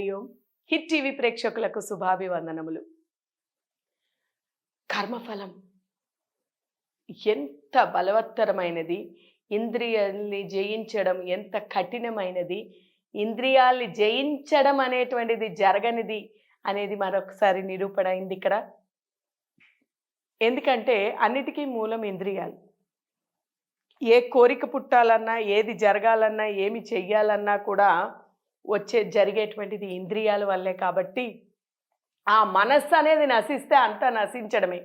హరి ఓం hit TV ప్రేక్షకులకు శుభాభివందనములు. కర్మఫలం ఎంత బలవత్తరమైనది ఇంద్రియాల్ని జయించడం ఎంత కఠినమైనది ఇంద్రియాల్ని జయించడం అనేటువంటిది జరగనిది అనేది మరొకసారి నిరూపణ అయింది ఇక్కడ. ఎందుకంటే అన్నిటికీ మూలం ఇంద్రియాలు. ఏ కోరిక పుట్టాలన్నా ఏది జరగాలన్నా ఏమి చెయ్యాలన్నా కూడా వచ్చే జరిగేటువంటిది ఇంద్రియాల వల్లే కాబట్టి ఆ మనస్సు అనేది నశిస్తే అంతా నశించడమే.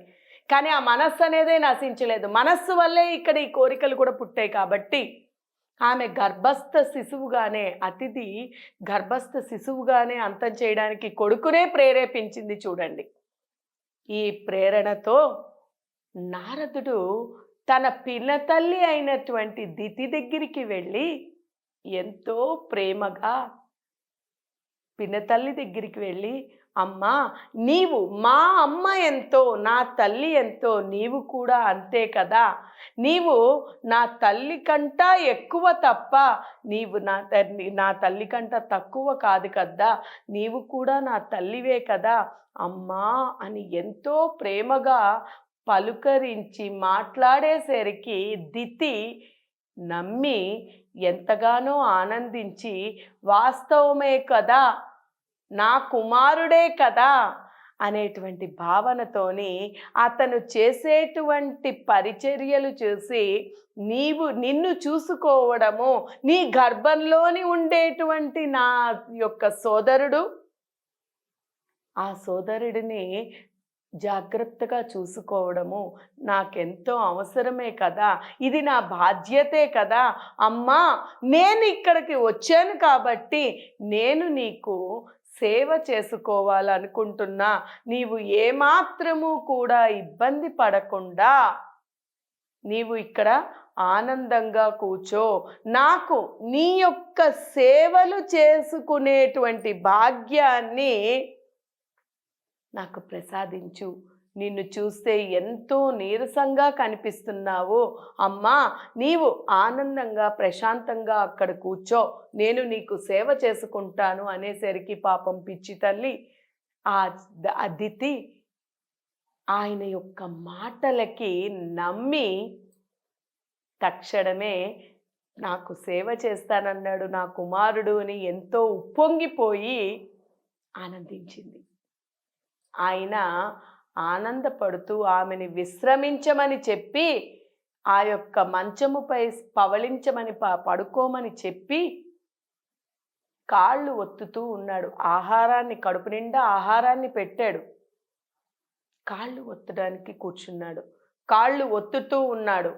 కానీ ఆ మనస్సు అనేదే నశించలేదు. మనస్సు వల్లే ఇక్కడ ఈ కోరికలు కూడా పుట్టాయి కాబట్టి ఆమె గర్భస్థ శిశువుగానే అతిథి గర్భస్థ శిశువుగానే అంతం చేయడానికి కొడుకునే ప్రేరేపించింది చూడండి. ఈ ప్రేరణతో నారదుడు తన పిల్లతల్లి అయినటువంటి దితి దగ్గరికి వెళ్ళి ఎంతో ప్రేమగా పినతల్లి దగ్గరికి వెళ్ళి అమ్మా నీవు మా అమ్మ ఎంతో నా తల్లి ఎంతో నీవు కూడా అంతే కదా? నీవు నా తల్లి కంట ఎక్కువ తప్ప నీవు నా తల్లి నా తల్లి కంట తక్కువ కాదు కదా? నీవు కూడా నా తల్లివే కదా? అమ్మా అని ఎంతో ప్రేమగా పలుకరించి మాట్లాడేసరికి దితి నమ్మి ఎంతగానో ఆనందించి వాస్తవమే కదా నా కుమారుడే కదా అనేటువంటి భావనతోని అతను చేసేటువంటి పరిచర్యలు చూసి నీవు నిన్ను చూసుకోవడము నీ గర్భంలోని ఉండేటువంటి నా యొక్క సోదరుడు? ఆ సోదరుడిని జాగ్రత్తగా చూసుకోవడము నాకెంతో అవసరమే కదా. ఇది నా బాధ్యతే కదా. అమ్మా నేను ఇక్కడికి వచ్చాను కాబట్టి నేను నీకు సేవ చేసుకోవాలనుకుంటున్నా. నీవు ఏమాత్రము కూడా ఇబ్బంది పడకుండా నీవు ఇక్కడ ఆనందంగా కూర్చో. నాకు నీ యొక్క సేవలు చేసుకునేటువంటి భాగ్యాన్ని నాకు ప్రసాదించు. నిన్ను చూస్తే ఎంతో నీరసంగా కనిపిస్తున్నావు. అమ్మా నీవు ఆనందంగా ప్రశాంతంగా అక్కడ కూర్చో. నేను నీకు సేవ చేసుకుంటాను అనేసరికి పాపం పిచ్చి తల్లి ఆ ద- అదితి ఆయన యొక్క మాటలకి నమ్మి తక్షణమే నాకు సేవ చేస్తానన్నాడు నా కుమారుడు అని ఎంతో ఉప్పొంగిపోయి ఆనందించింది. ఆయన ఆనందపడుతూ ఆమెని విశ్రమించమని చెప్పి ఆ యొక్క మంచముపై పవళించమని ప- పడుకోమని చెప్పి కాళ్ళు ఒత్తుతూ ఉన్నాడు. ఆహారాన్ని కడుపు నిండా ఆహారాన్ని పెట్టాడు. కాళ్ళు ఒత్తడానికి కూర్చున్నాడు. కాళ్ళు ఒత్తుతూ ఉన్నాడు.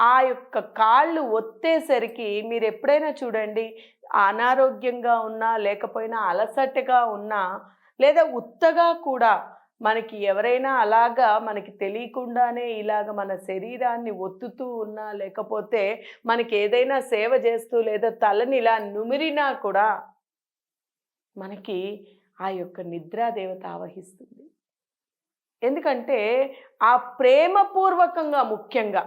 ఆ యొక్క కాళ్ళు ఒత్తేసరికి మీరు ఎప్పుడైనా చూడండి అనారోగ్యంగా ఉన్నా లేకపోయినా అలసటగా ఉన్నా లేదా ఉత్తగా కూడా మనకి ఎవరైనా అలాగా మనకి తెలియకుండానే ఇలాగ మన శరీరాన్ని ఒత్తుతూ ఉన్నా లేకపోతే మనకి ఏదైనా సేవ చేస్తూ లేదా తలని ఇలా నుమిరినా కూడా మనకి ఆ యొక్క నిద్రాదేవత ఆవహిస్తుంది. ఎందుకంటే ఆ ప్రేమపూర్వకంగా ముఖ్యంగా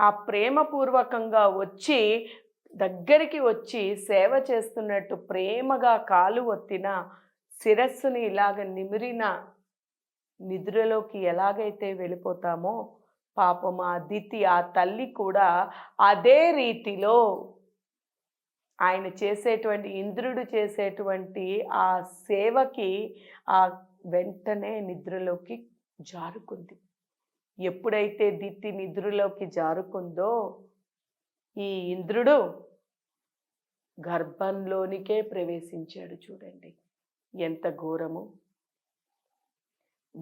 ఆ ప్రేమపూర్వకంగా వచ్చి దగ్గరికి వచ్చి సేవ చేస్తున్నట్టు ప్రేమగా కాలు ఒత్తిన శిరస్సుని ఇలాగ నిమిరిన నిద్రలోకి ఎలాగైతే వెళ్ళిపోతామో పాపం ఆ దితి ఆ తల్లి కూడా అదే రీతిలో ఆయన చేసేటువంటి ఇంద్రుడు చేసేటువంటి ఆ సేవకి ఆ వెంటనే నిద్రలోకి జారుకుంది. ఎప్పుడైతే దిత్తి నిద్రలోకి జారుకుందో ఈ ఇంద్రుడు గర్భంలోనికే ప్రవేశించాడు చూడండి. ఎంత ఘోరము?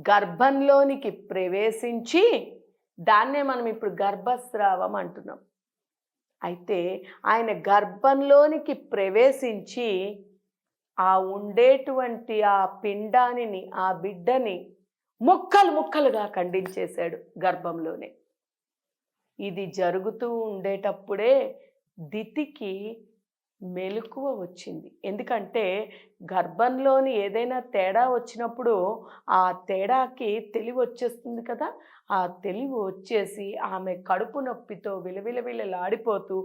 గర్భంలోనికి ప్రవేశించి దాన్నే మనం ఇప్పుడు గర్భస్రావం అంటున్నాం. అయితే ఆయన గర్భంలోనికి ప్రవేశించి ఆ ఉండేటువంటి ఆ పిండానిని ఆ బిడ్డని ముక్కలు ముక్కలుగా ఖండించేశాడు గర్భంలోనే. ఇది జరుగుతూ ఉండేటప్పుడే దితికి మెలకువ వచ్చింది. ఎందుకంటే గర్భంలోని ఏదైనా తేడా వచ్చినప్పుడు ఆ తేడాకి తెలివి వచ్చేస్తుంది కదా. ఆ తెలివి వచ్చేసి ఆమె కడుపు నొప్పితో విలవిలవిలలాడిపోతూ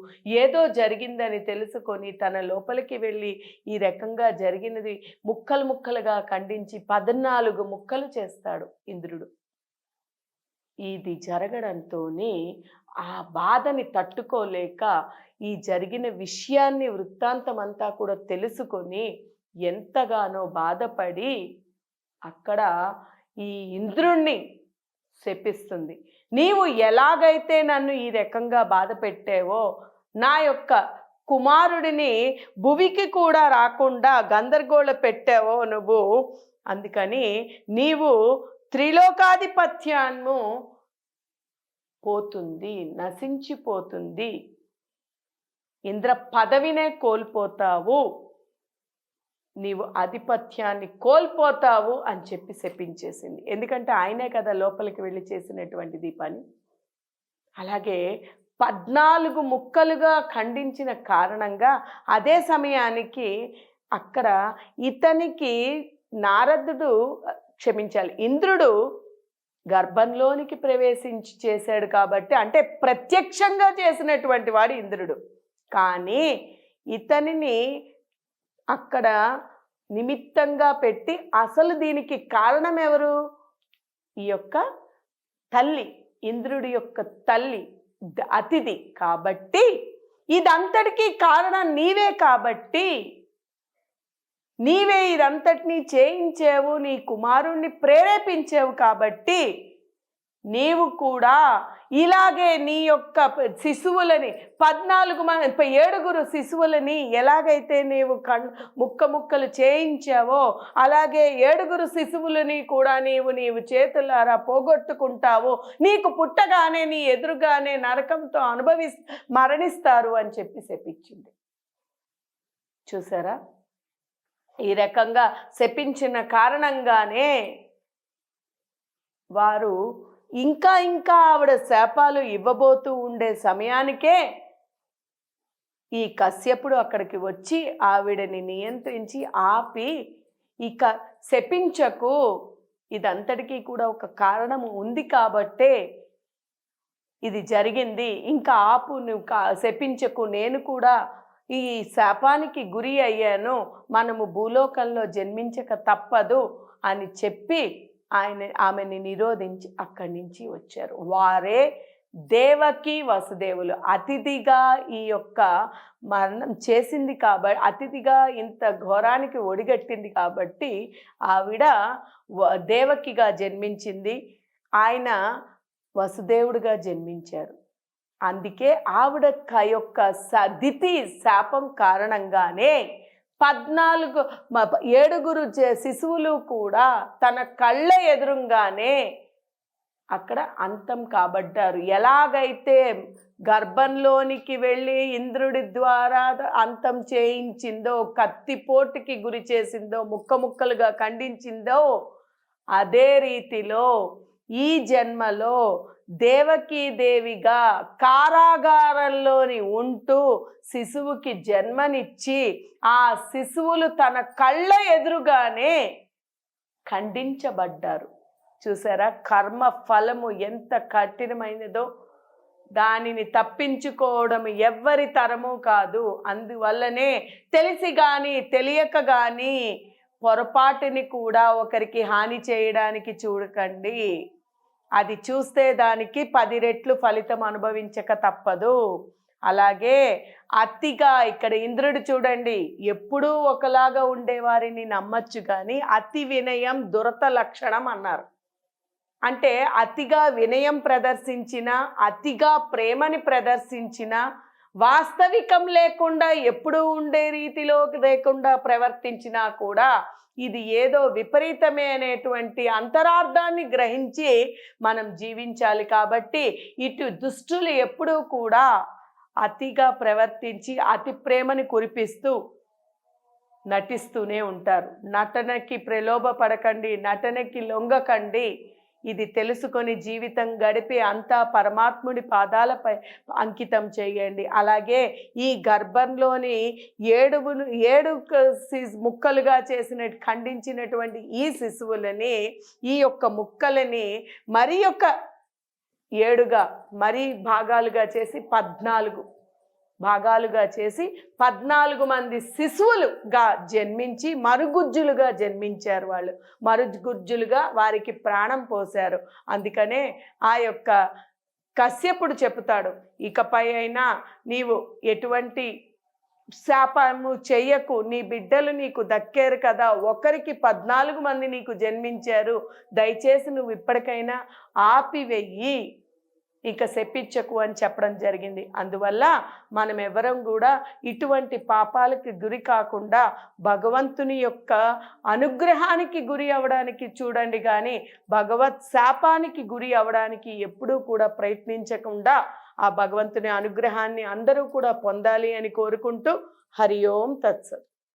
ఏదో జరిగిందని తెలుసుకొని తన లోపలికి వెళ్ళి ఈ రకంగా జరిగినది ముక్కలు ముక్కలుగా ఖండించి పద్నాలుగు ముక్కలు చేస్తాడు ఇంద్రుడు. ఇది జరగడంతోనే ఆ బాధని తట్టుకోలేక ఈ జరిగిన విషయాన్ని వృత్తాంతం అంతా కూడా తెలుసుకొని ఎంతగానో బాధపడి అక్కడ ఈ ఇంద్రుణ్ణి శపిస్తుంది. నీవు ఎలాగైతే నన్ను ఈ రకంగా బాధ పెట్టావో నా యొక్క కుమారుడిని భువికి కూడా రాకుండా గందరగోళ పెట్టావో నువ్వు అందుకని నీవు త్రిలోకాధిపత్యాన్ము పోతుంది నశించిపోతుంది. ఇంద్ర పదవినే కోల్పోతావు నీవు ఆధిపత్యాన్ని కోల్పోతావు అని చెప్పి శపించేసింది. ఎందుకంటే ఆయనే కదా లోపలికి వెళ్ళి చేసినటువంటి దీపాన్ని. అలాగే పద్నాలుగు ముక్కలుగా ఖండించిన కారణంగా అదే సమయానికి అక్కడ ఇతనికి నారదుడు క్షమించాలి. ఇంద్రుడు గర్భంలోనికి ప్రవేశించి చేశాడు కాబట్టి అంటే ప్రత్యక్షంగా చేసినటువంటి వాడు ఇంద్రుడు. కానీ ఇతనిని అక్కడ నిమిత్తంగా పెట్టి అసలు దీనికి కారణం ఎవరు? ఈ యొక్క తల్లి ఇంద్రుడి యొక్క తల్లి అతిథి. కాబట్టి ఇదంతటికీ కారణం నీవే కాబట్టి నీవే ఇదంతటినీ చేయించేవు నీ కుమారుణ్ణి ప్రేరేపించేవు కాబట్టి నీవు కూడా ఇలాగే నీ యొక్క శిశువులని పద్నాలుగు మంది ఏడుగురు శిశువులని ఎలాగైతే నీవు కన్ ముక్క ముక్కలు చేయించావో అలాగే ఏడుగురు శిశువులని కూడా నీవు నీవు చేతులారా పోగొట్టుకుంటావు నీకు పుట్టగానే నీ ఎదురుగానే నరకంతో అనుభవి మరణిస్తారు అని చెప్పి చెప్పించింది చూసారా? ఈ రకంగా శపించిన కారణంగానే వారు ఇంకా ఇంకా ఆవిడ శాపాలు ఇవ్వబోతూ ఉండే సమయానికే ఈ కశ్యపుడు అక్కడికి వచ్చి ఆవిడని నియంత్రించి ఆపి ఇక శపించకు. ఇదంతటికీ కూడా ఒక కారణం ఉంది కాబట్టే ఇది జరిగింది. ఇంకా ఆపు నువ్వు కా శపించకు. నేను కూడా ఈ శాపానికి గురి అయ్యాను. మనము భూలోకంలో జన్మించక తప్పదు అని చెప్పి ఆయన ఆమెని నిరోధించి అక్కడి నుంచి వచ్చారు. వారే దేవకి వసుదేవులు. అతిథిగా ఈ యొక్క మరణం చేసింది కాబట్టి అతిథిగా ఇంత ఘోరానికి ఒడిగట్టింది కాబట్టి ఆవిడ వ- దేవకిగా జన్మించింది. ఆయన వసుదేవుడిగా జన్మించారు. అందుకే ఆవిడ యొక్క సదితి శాపం కారణంగానే పద్నాలుగు మ- ఏడుగురు శిశువులు కూడా తన కళ్ళ ఎదురుగానే అక్కడ అంతం కాబడ్డారు. ఎలాగైతే గర్భంలోనికి వెళ్ళి ఇంద్రుడి ద్వారా అంతం చేయించిందో కత్తిపోటుకి గురి చేసిందో ముక్క ముక్కలుగా ఖండించిందో అదే రీతిలో ఈ జన్మలో దేవకీదేవిగా కారాగారంలోని ఉంటూ శిశువుకి జన్మనిచ్చి ఆ శిశువులు తన కళ్ళ ఎదురుగానే ఖండించబడ్డారు. చూసారా? కర్మ ఫలము ఎంత కఠినమైనదో. దానిని తప్పించుకోవడం ఎవ్వరి తరము కాదు. అందువల్లనే తెలిసి కానీ తెలియక కానీ పొరపాటుని కూడా ఒకరికి హాని చేయడానికి చూడకండి. అది చూస్తే దానికి పది రెట్లు ఫలితం అనుభవించక తప్పదు. అలాగే అతిగా ఇక్కడ ఇంద్రుడు చూడండి ఎప్పుడూ ఒకలాగా ఉండేవారిని నమ్మచ్చు కానీ అతి వినయం దురత లక్షణం అన్నారు. అంటే అతిగా వినయం ప్రదర్శించిన అతిగా ప్రేమని ప్రదర్శించిన వాస్తవికం లేకుండా ఎప్పుడూ ఉండే రీతిలో లేకుండా ప్రవర్తించినా కూడా ఇది ఏదో విపరీతమే అనేటువంటి అంతరార్థాన్ని గ్రహించి మనం జీవించాలి కాబట్టి ఇటు దుష్టులు ఎప్పుడూ కూడా అతిగా ప్రవర్తించి అతి ప్రేమని కురిపిస్తూ నటిస్తూనే ఉంటారు. నటనకి ప్రలోభ పడకండి నటనకి లొంగకండి. ఇది తెలుసుకొని జీవితం గడిపి అంతా పరమాత్ముడి పాదాలపై అంకితం చేయండి. అలాగే ఈ గర్భంలోని ఏడుగును ఏడు సి- ముక్కలుగా చేసిన ఖండించినటువంటి ఈ శిశువులని ఈ యొక్క ముక్కలని మరి యొక్క ఏడుగా మరి భాగాలుగా చేసి పద్నాలుగు భాగాలుగా చేసి పద్నాలుగు మంది శిశువులుగా జన్మించి మరుగుజ్జులుగా జన్మించారు వాళ్ళు. మరుగుజ్జులుగా వారికి ప్రాణం పోశారు. అందుకనే ఆ యొక్క కశ్యపుడు చెబుతాడు ఇకపై అయినా నీవు ఎటువంటి శాపము చెయ్యకు నీ బిడ్డలు నీకు దక్కారు కదా ఒకరికి పద్నాలుగు మంది నీకు జన్మించారు. దయచేసి నువ్వు ఇప్పటికైనా ఆపివెయ్యి ఇక శపించకు అని చెప్పడం జరిగింది. అందువల్ల మనం ఎవరం కూడా ఇటువంటి పాపాలకి గురి కాకుండా భగవంతుని యొక్క అనుగ్రహానికి గురి అవడానికి చూడండి కానీ భగవత్ శాపానికి గురి అవడానికి ఎప్పుడూ కూడా ప్రయత్నించకుండా ఆ భగవంతుని అనుగ్రహాన్ని అందరూ కూడా పొందాలి అని కోరుకుంటూ హరి ఓం తత్సత్.